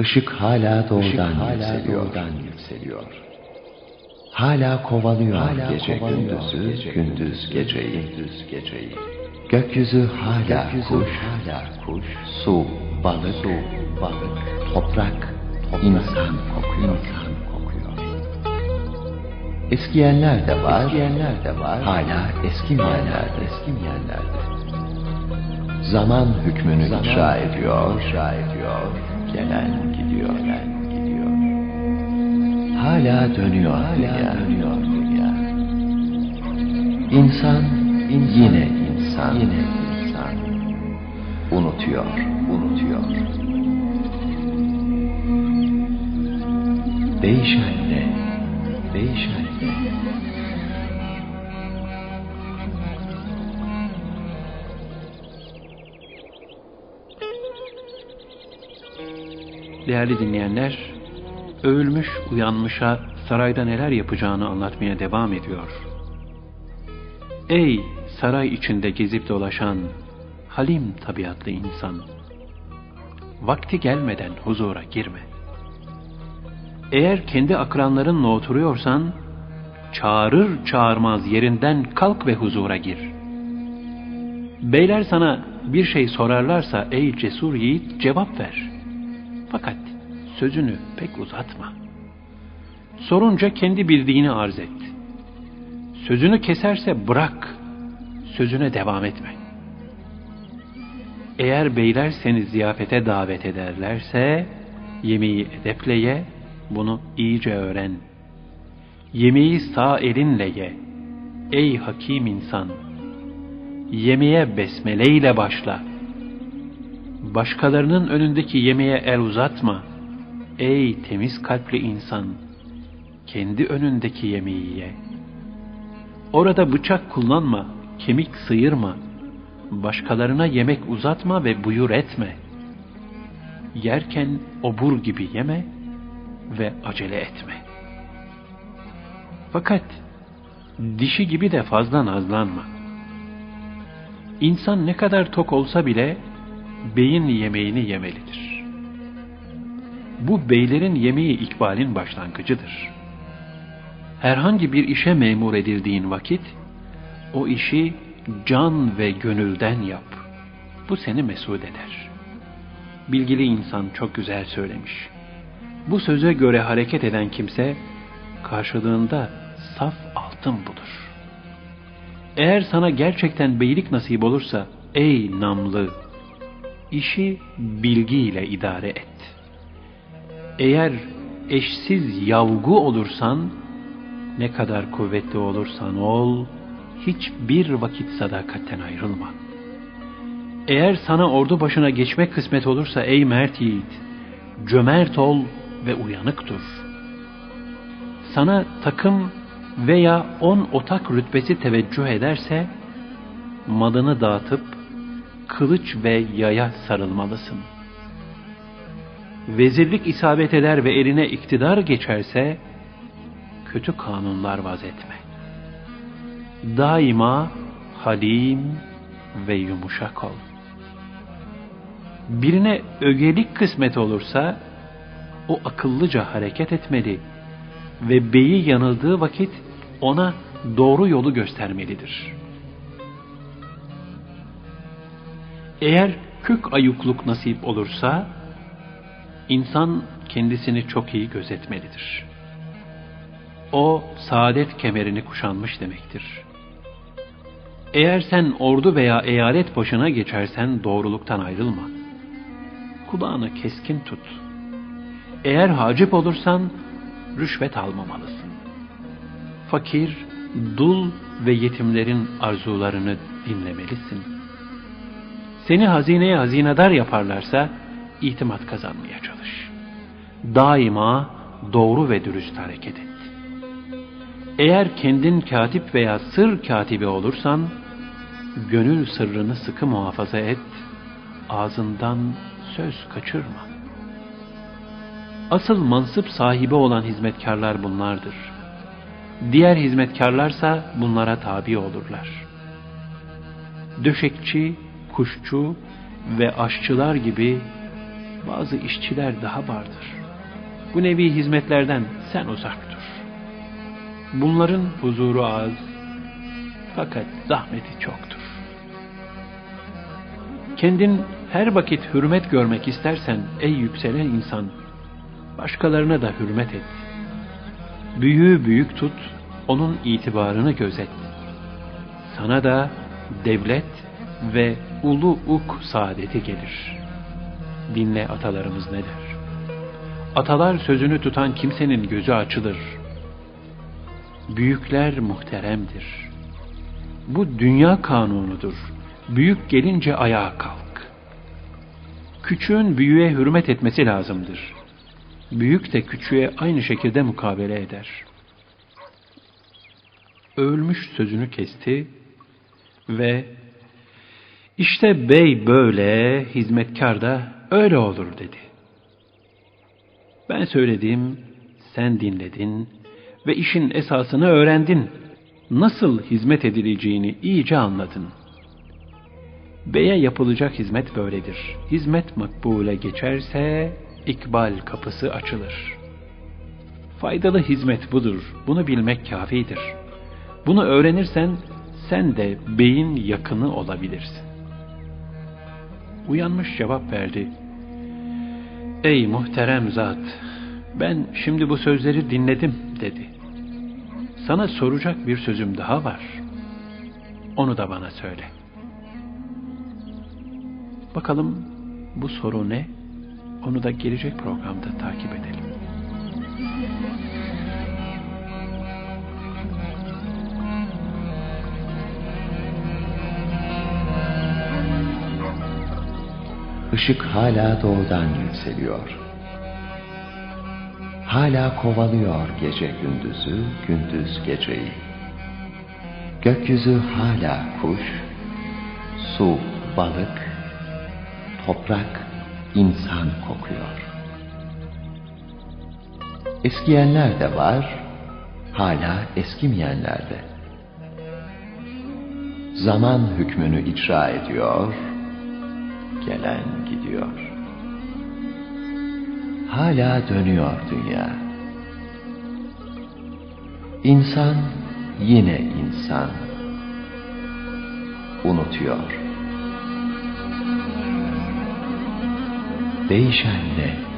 Işık hala doğudan, hala yükseliyor. doğudan yükseliyor. Hala kovalıyor Hala gece kovalıyor gündüzü, gece gündüz geceyi. Gündüz geceyi. Gökyüzü hala Gökyüzü kuş, hala kuş, su, balık, su, balık, toprak, toprak, insan kokuyor. insan kokuyor. Eskiyenler de var, Eskiyenler de var. hala eskimeyenler de. eskimeyenler de. Zaman hükmünü Zaman icra ediyor, icra ediyor. gelen Hala dönüyor Hala dünya. dönüyor dünya. İnsan, yine insan, Yine insan unutuyor, unutuyor. değişen ne? Değişen ne? Değerli dinleyenler, övülmüş uyanmışa sarayda neler yapacağını anlatmaya devam ediyor. Ey saray içinde gezip dolaşan halim tabiatlı insan! Vakti gelmeden huzura girme. Eğer kendi akranlarınla oturuyorsan, çağırır çağırmaz yerinden kalk ve huzura gir. Beyler sana bir şey sorarlarsa ey cesur yiğit cevap ver. Fakat sözünü pek uzatma. Sorunca kendi bildiğini arz et. Sözünü keserse bırak, sözüne devam etme. Eğer beyler seni ziyafete davet ederlerse, yemeği edeple ye, bunu iyice öğren. Yemeği sağ elinle ye, ey hakim insan. Yemeğe besmele başla. Başkalarının önündeki yemeğe el uzatma. Ey temiz kalpli insan! Kendi önündeki yemeği ye. Orada bıçak kullanma, kemik sıyırma. Başkalarına yemek uzatma ve buyur etme. Yerken obur gibi yeme ve acele etme. Fakat dişi gibi de fazla nazlanma. İnsan ne kadar tok olsa bile beyin yemeğini yemelidir. Bu beylerin yemeği ikbalin başlangıcıdır. Herhangi bir işe memur edildiğin vakit, o işi can ve gönülden yap. Bu seni mesut eder. Bilgili insan çok güzel söylemiş. Bu söze göre hareket eden kimse, karşılığında saf altın bulur. Eğer sana gerçekten beylik nasip olursa, ey namlı, işi bilgiyle idare et. Eğer eşsiz yavgu olursan, ne kadar kuvvetli olursan ol, hiçbir vakit sadakatten ayrılma. Eğer sana ordu başına geçmek kısmet olursa ey mert yiğit, cömert ol ve uyanık dur. Sana takım veya on otak rütbesi teveccüh ederse, malını dağıtıp kılıç ve yaya sarılmalısın. Vezirlik isabet eder ve eline iktidar geçerse, kötü kanunlar vaz etme. Daima halim ve yumuşak ol. Birine ögelik kısmet olursa, o akıllıca hareket etmeli ve beyi yanıldığı vakit ona doğru yolu göstermelidir.'' Eğer kök ayukluk nasip olursa, insan kendisini çok iyi gözetmelidir. O, saadet kemerini kuşanmış demektir. Eğer sen ordu veya eyalet başına geçersen doğruluktan ayrılma. Kulağını keskin tut. Eğer hacip olursan, rüşvet almamalısın. Fakir, dul ve yetimlerin arzularını dinlemelisin.'' Seni hazineye hazinedar yaparlarsa itimat kazanmaya çalış. Daima doğru ve dürüst hareket et. Eğer kendin katip veya sır katibi olursan, gönül sırrını sıkı muhafaza et, ağzından söz kaçırma. Asıl mansıp sahibi olan hizmetkarlar bunlardır. Diğer hizmetkarlarsa bunlara tabi olurlar. Döşekçi, kuşçu ve aşçılar gibi bazı işçiler daha vardır. Bu nevi hizmetlerden sen uzak dur. Bunların huzuru az, fakat zahmeti çoktur. Kendin her vakit hürmet görmek istersen ey yükselen insan, başkalarına da hürmet et. Büyüğü büyük tut, onun itibarını gözet. Sana da devlet ve ulu uk saadeti gelir. Dinle atalarımız ne der? Atalar sözünü tutan kimsenin gözü açılır. Büyükler muhteremdir. Bu dünya kanunudur. Büyük gelince ayağa kalk. Küçüğün büyüğe hürmet etmesi lazımdır. Büyük de küçüğe aynı şekilde mukabele eder. Övülmüş sözünü kesti ve işte bey böyle, hizmetkar da öyle olur dedi. Ben söyledim, sen dinledin ve işin esasını öğrendin. Nasıl hizmet edileceğini iyice anladın. Beye yapılacak hizmet böyledir. Hizmet makbule geçerse ikbal kapısı açılır. Faydalı hizmet budur. Bunu bilmek kafidir. Bunu öğrenirsen sen de beyin yakını olabilirsin. Uyanmış cevap verdi. Ey muhterem zat, ben şimdi bu sözleri dinledim dedi. Sana soracak bir sözüm daha var. Onu da bana söyle. Bakalım bu soru ne? Onu da gelecek programda takip edelim. Işık hala doğudan yükseliyor. Hala kovalıyor gece gündüzü, gündüz geceyi. Gökyüzü hala kuş, su balık, toprak insan kokuyor. Eskiyenler de var, hala eskimeyenler de. Zaman hükmünü icra ediyor, gelen gidiyor. Hala dönüyor dünya. İnsan yine insan. Unutuyor. Değişen ne?